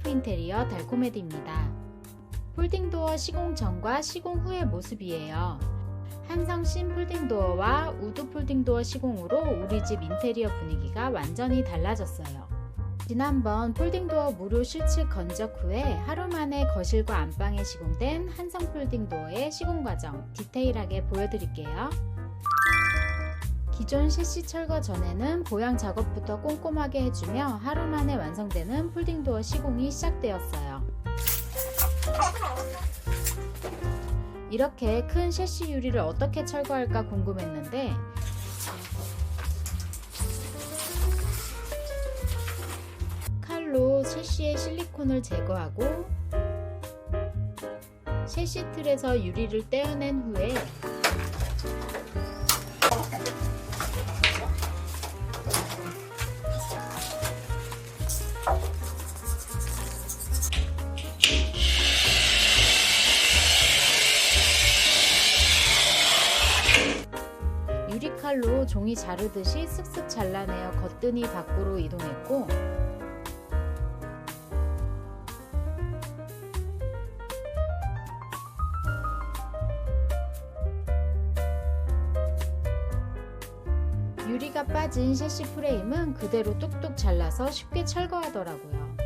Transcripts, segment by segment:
셀프 인테리어 달코메디입니다. 폴딩도어 시공 전과 시공 후의 모습이에요. 한성신 폴딩도어와 우드 폴딩도어 시공으로 우리 집 인테리어 분위기가 완전히 달라졌어요. 지난번 폴딩도어 무료 실측 건적 후에 하루 만에 거실과 안방에 시공된 한성 폴딩도어의 시공 과정 디테일하게 보여드릴게요. 기존 셰시 철거 전에는 보양 작업부터 꼼꼼하게 해주며 하루 만에 완성되는 폴딩도어 시공이 시작되었어요. 이렇게 큰 셰시 유리를 어떻게 철거할까 궁금했는데 칼로 셰시의 실리콘을 제거하고 셰시 틀에서 유리를 떼어낸 후에 칼로 종이 자르듯이 쓱쓱 잘라내어 겉끈이 밖으로 이동했고 유리가 빠진 셰시 프레임은 그대로 뚝뚝 잘라서 쉽게 철거하더라고요.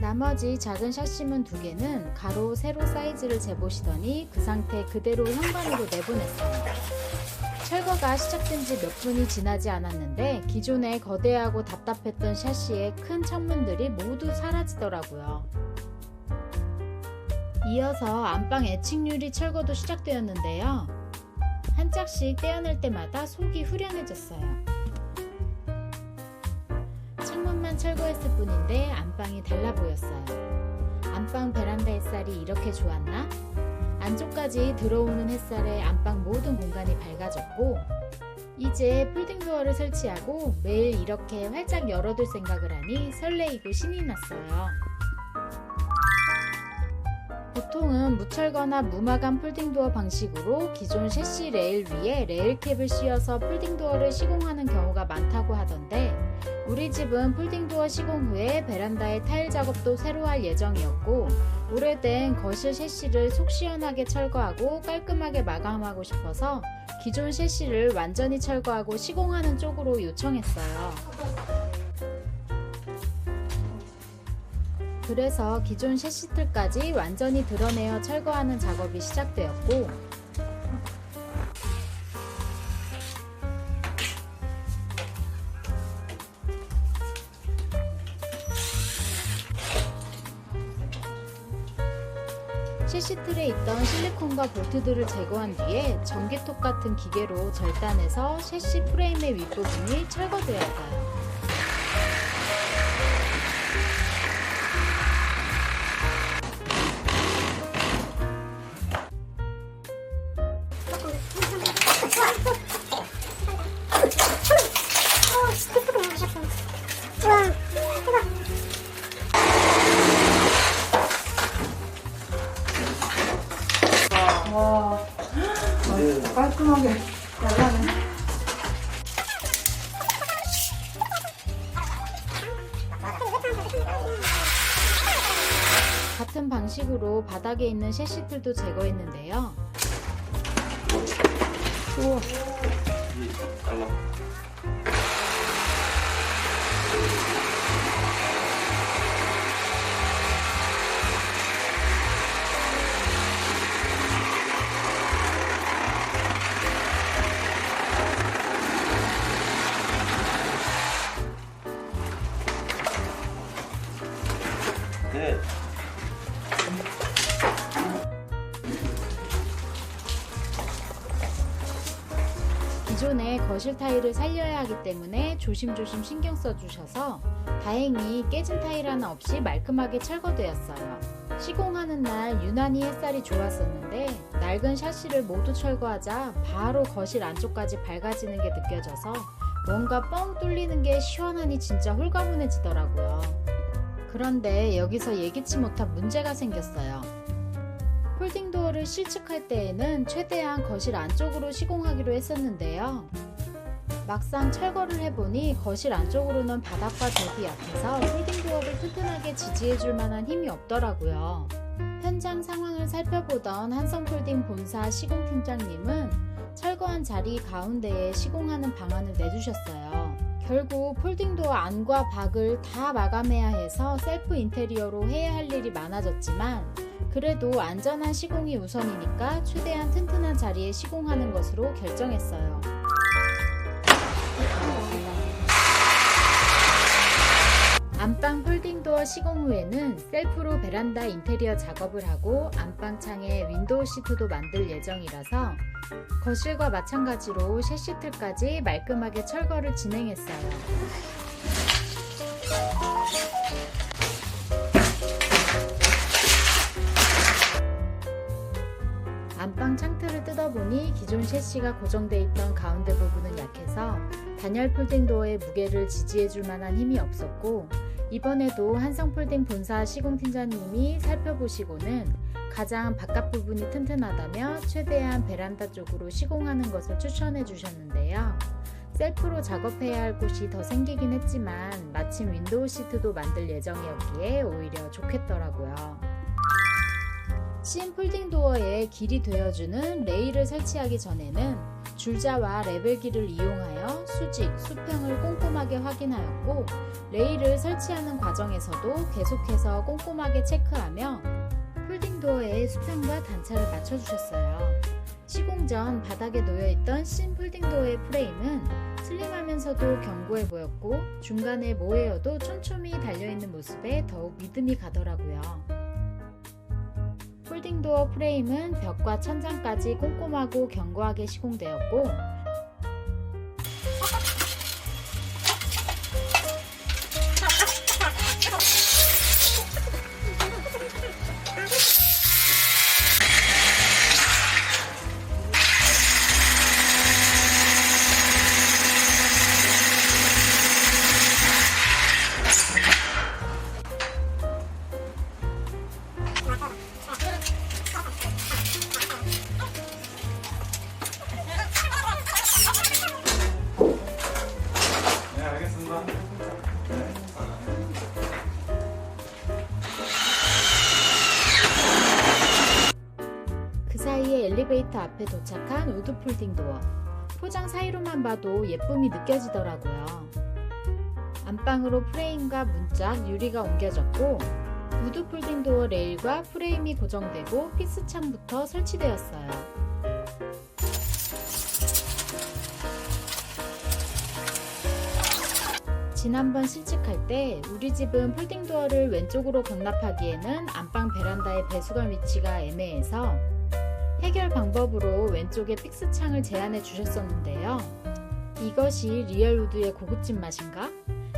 나머지 작은 샤심은 두 개는 가로, 세로 사이즈를 재보시더니 그 상태 그대로 현관으로 내보냈어요. 철거가 시작된 지 몇 분이 지나지 않았는데 기존에 거대하고 답답했던 샤시의 큰 창문들이 모두 사라지더라고요. 이어서 안방 애칭유리 철거도 시작되었는데요. 한 짝씩 떼어낼 때마다 속이 후련해졌어요. 창문만 철거했을 뿐인데 안방이 달라 보였어요. 안방 베란다 햇살이 이렇게 좋았나? 안쪽까지 들어오는 햇살에 안방 모든 공간이 밝아졌고 이제 폴딩 도어를 설치하고 매일 이렇게 활짝 열어둘 생각을 하니 설레이고 신이 났어요. 보통은 무철거나 무마감 폴딩 도어 방식으로 기존 셰시 레일 위에 레일 캡을 씌워서 폴딩 도어를 시공하는 경우가 많다고 하던데 우리 집은 폴딩도어 시공 후에 베란다의 타일 작업도 새로 할 예정이었고 오래된 거실 셰시를 속 시원하게 철거하고 깔끔하게 마감하고 싶어서 기존 셰시를 완전히 철거하고 시공하는 쪽으로 요청했어요. 그래서 기존 셰시틀까지 완전히 드러내어 철거하는 작업이 시작되었고 있던 실리콘과 볼트들을 제거한 뒤에 전기톱 같은 기계로 절단해서 셰시 프레임의 윗부분이 철거되었어요. 깔끔하게 잘라네. 같은 방식으로 바닥에 있는 셰시틀도 제거했는데요. 우와, 거실 타일을 살려야 하기 때문에 조심조심 신경 써주셔서 다행히 깨진 타일 하나 없이 말끔하게 철거되었어요. 시공하는 날 유난히 햇살이 좋았었는데 낡은 샤시를 모두 철거하자 바로 거실 안쪽까지 밝아지는 게 느껴져서 뭔가 뻥 뚫리는 게 시원하니 진짜 홀가분해지더라고요. 그런데 여기서 예기치 못한 문제가 생겼어요. 폴딩 도어를 실측할 때에는 최대한 거실 안쪽으로 시공하기로 했었는데요. 막상 철거를 해보니 거실 안쪽으로는 바닥과 벽이 약해서 폴딩도어를 튼튼하게 지지해줄 만한 힘이 없더라고요. 현장 상황을 살펴보던 한성폴딩 본사 시공팀장님은 철거한 자리 가운데에 시공하는 방안을 내주셨어요. 결국 폴딩도어 안과 밖을 다 마감해야 해서 셀프 인테리어로 해야 할 일이 많아졌지만 그래도 안전한 시공이 우선이니까 최대한 튼튼한 자리에 시공하는 것으로 결정했어요. 안방 폴딩도어 시공 후에는 셀프로 베란다 인테리어 작업을 하고 안방 창에 윈도우 시트도 만들 예정이라서 거실과 마찬가지로 셰시트까지 말끔하게 철거를 진행했어요. 안방 창틀을 뜯어보니 기존 셰시가 고정돼 있던 가운데 부분은 약해서 단열 폴딩도어의 무게를 지지해줄 만한 힘이 없었고 이번에도 한성폴딩 본사 시공팀장님이 살펴보시고는 가장 바깥 부분이 튼튼하다며 최대한 베란다 쪽으로 시공하는 것을 추천해 주셨는데요. 셀프로 작업해야 할 곳이 더 생기긴 했지만 마침 윈도우 시트도 만들 예정이었기에 오히려 좋겠더라고요. 신 폴딩 도어에 길이 되어주는 레일을 설치하기 전에는 줄자와 레벨기를 이용하여 수직, 수평을 꼼꼼하게 확인하였고 레일을 설치하는 과정에서도 계속해서 꼼꼼하게 체크하며 폴딩 도어의 수평과 단차를 맞춰주셨어요. 시공 전 바닥에 놓여있던 신 폴딩 도어의 프레임은 슬림하면서도 견고해 보였고 중간에 모헤어도 촘촘히 달려있는 모습에 더욱 믿음이 가더라고요. 폴딩 도어 프레임은 벽과 천장까지 꼼꼼하고 견고하게 시공되었고 엘리베이터 앞에 도착한 우드 폴딩 도어. 포장 사이로만 봐도 예쁨이 느껴지더라고요. 안방으로 프레임과 문짝, 유리가 옮겨졌고 우드 폴딩 도어 레일과 프레임이 고정되고 픽스 창부터 설치되었어요. 지난번 실측할 때 우리 집은 폴딩 도어를 왼쪽으로 건납하기에는 안방 베란다의 배수관 위치가 애매해서 해결 방법으로 왼쪽에 픽스 창을 제안해 주셨었는데요. 이것이 리얼우드의 고급진 맛인가?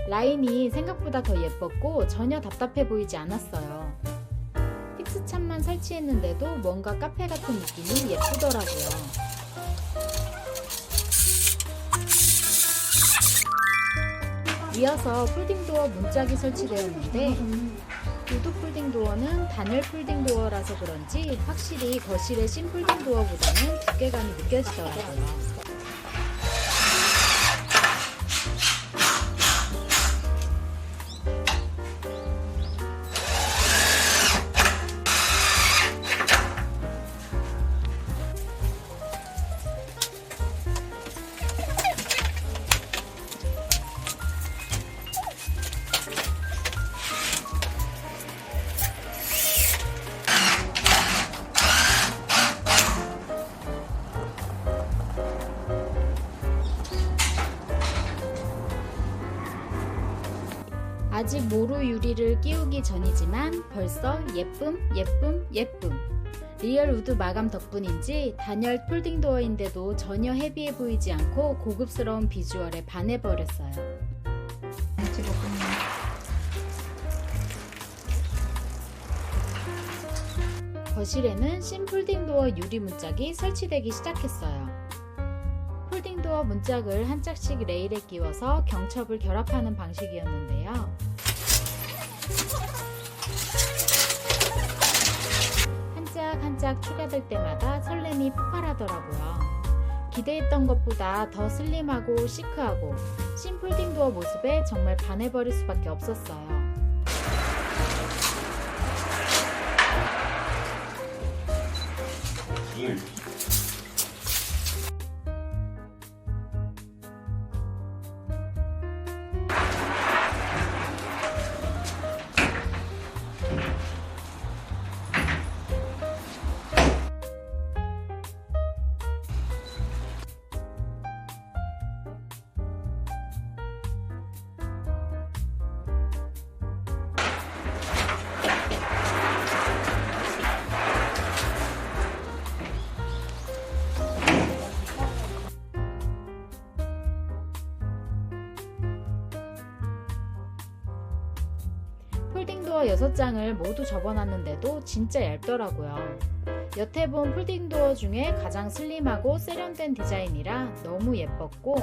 라인이 생각보다 더 예뻤고 전혀 답답해 보이지 않았어요. 픽스 창만 설치했는데도 뭔가 카페 같은 느낌이 예쁘더라고요. 이어서 폴딩도어 문짝이 설치되었는데 우드 폴딩 도어는 단열 폴딩 도어라서 그런지 확실히 거실의 신 폴딩 도어보다는 두께감이 느껴지더라고요. 아직 모루 유리를 끼우기 전이지만 벌써 예쁨, 예쁨, 예쁨. 리얼 우드 마감 덕분인지 단열 폴딩 도어인데도 전혀 헤비해 보이지 않고 고급스러운 비주얼에 반해버렸어요. 거실에는 신 폴딩 도어 유리 문짝이 설치되기 시작했어요. 폴딩 도어 문짝을 한 짝씩 레일에 끼워서 경첩을 결합하는 방식이었는데요. 살짝 추가될 때마다 설렘이 폭발하더라고요. 기대했던 것보다 더 슬림하고 시크하고 심플딩 도어 모습에 정말 반해버릴 수밖에 없었어요. 음. 16장을 모두 접어놨는데도 진짜 얇더라고요. 여태 본 폴딩 도어 중에 가장 슬림하고 세련된 디자인이라 너무 예뻤고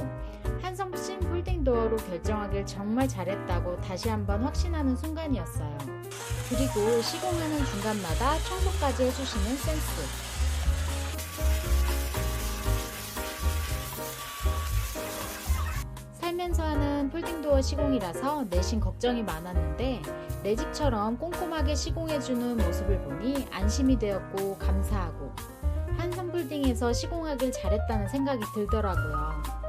한성신 폴딩 도어로 결정하길 정말 잘했다고 다시 한번 확신하는 순간이었어요. 그리고 시공하는 중간마다 청소까지 해주시는 센스. 살면서 하는 폴딩도어 시공이라서 내심 걱정이 많았는데 내 집처럼 꼼꼼하게 시공해주는 모습을 보니 안심이 되었고 감사하고 한성 폴딩에서 시공하길 잘했다는 생각이 들더라고요.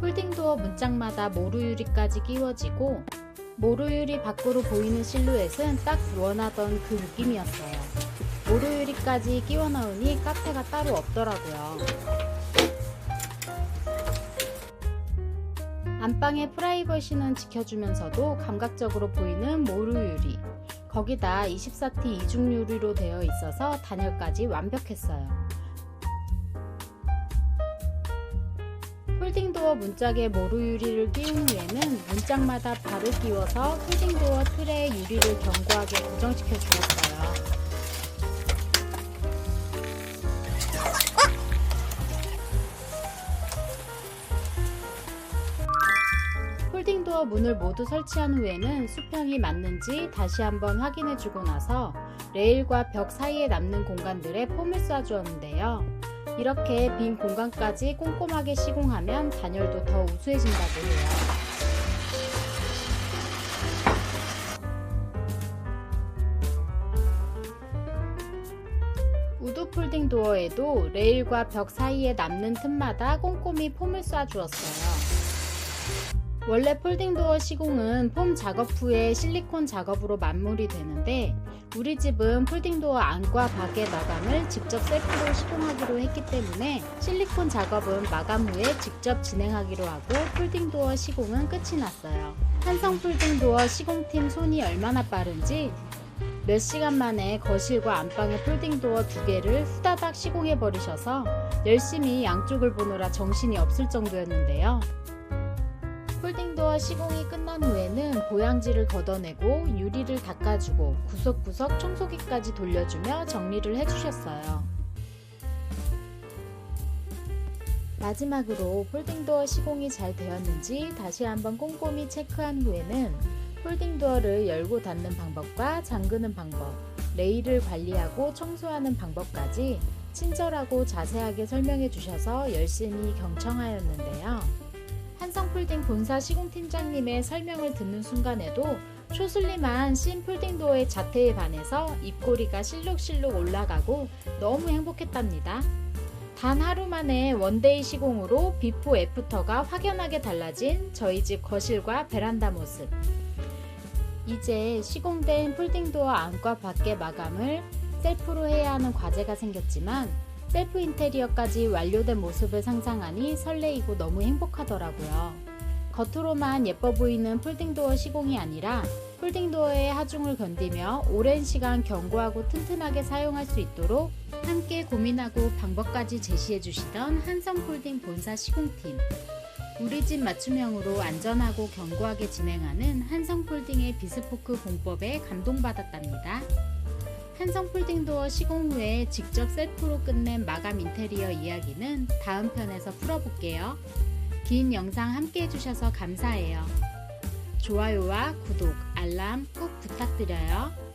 폴딩도어 문짝마다 모루유리까지 끼워지고 모루유리 밖으로 보이는 실루엣은 딱 원하던 그 느낌이었어요. 모루유리까지 끼워 넣으니 카페가 따로 없더라고요. 안방의 프라이버시는 지켜주면서도 감각적으로 보이는 모루 유리. 거기다 24T 이중 유리로 되어 있어서 단열까지 완벽했어요. 폴딩도어 문짝에 모루 유리를 끼운 후에는 문짝마다 발을 끼워서 폴딩도어 틀에 유리를 견고하게 고정시켜 주었어요. 문을 모두 설치한 후에는 수평이 맞는지 다시 한번 확인해 주고 나서 레일과 벽 사이에 남는 공간들에 폼을 쏴 주었는데요. 이렇게 빈 공간까지 꼼꼼하게 시공하면 단열도 더 우수해진다고 해요. 우드 폴딩 도어에도 레일과 벽 사이에 남는 틈마다 꼼꼼히 폼을 쏴 주었어요. 원래 폴딩 도어 시공은 폼 작업 후에 실리콘 작업으로 마무리 되는데 우리 집은 폴딩 도어 안과 밖의 마감을 직접 셀프로 시공하기로 했기 때문에 실리콘 작업은 마감 후에 직접 진행하기로 하고 폴딩 도어 시공은 끝이 났어요. 한성 폴딩 도어 시공팀 손이 얼마나 빠른지 몇 시간 만에 거실과 안방의 폴딩 도어 두 개를 후다닥 시공해 버리셔서 열심히 양쪽을 보느라 정신이 없을 정도였는데요. 폴딩도어 시공이 끝난 후에는 보양지를 걷어내고 유리를 닦아주고 구석구석 청소기까지 돌려주며 정리를 해주셨어요. 마지막으로 폴딩도어 시공이 잘 되었는지 다시 한번 꼼꼼히 체크한 후에는 폴딩도어를 열고 닫는 방법과 잠그는 방법, 레일을 관리하고 청소하는 방법까지 친절하고 자세하게 설명해 주셔서 열심히 경청하였는데요. 한성폴딩 본사 시공팀장님의 설명을 듣는 순간에도 초슬림한 신 폴딩도어의 자태에 반해서 입꼬리가 실룩실룩 올라가고 너무 행복했답니다. 단 하루 만에 원데이 시공으로 비포 애프터가 확연하게 달라진 저희 집 거실과 베란다 모습. 이제 시공된 폴딩도어 안과 밖의 마감을 셀프로 해야 하는 과제가 생겼지만 셀프 인테리어까지 완료된 모습을 상상하니 설레이고 너무 행복하더라고요. 겉으로만 예뻐 보이는 폴딩도어 시공이 아니라 폴딩도어의 하중을 견디며 오랜 시간 견고하고 튼튼하게 사용할 수 있도록 함께 고민하고 방법까지 제시해 주시던 한성 폴딩 본사 시공팀. 우리 집 맞춤형으로 안전하고 견고하게 진행하는 한성 폴딩의 비스포크 공법에 감동받았답니다. 한성 폴딩도어 시공 후에 직접 셀프로 끝낸 마감 인테리어 이야기는 다음 편에서 풀어볼게요. 긴 영상 함께 해주셔서 감사해요. 좋아요와 구독, 알람 꼭 부탁드려요.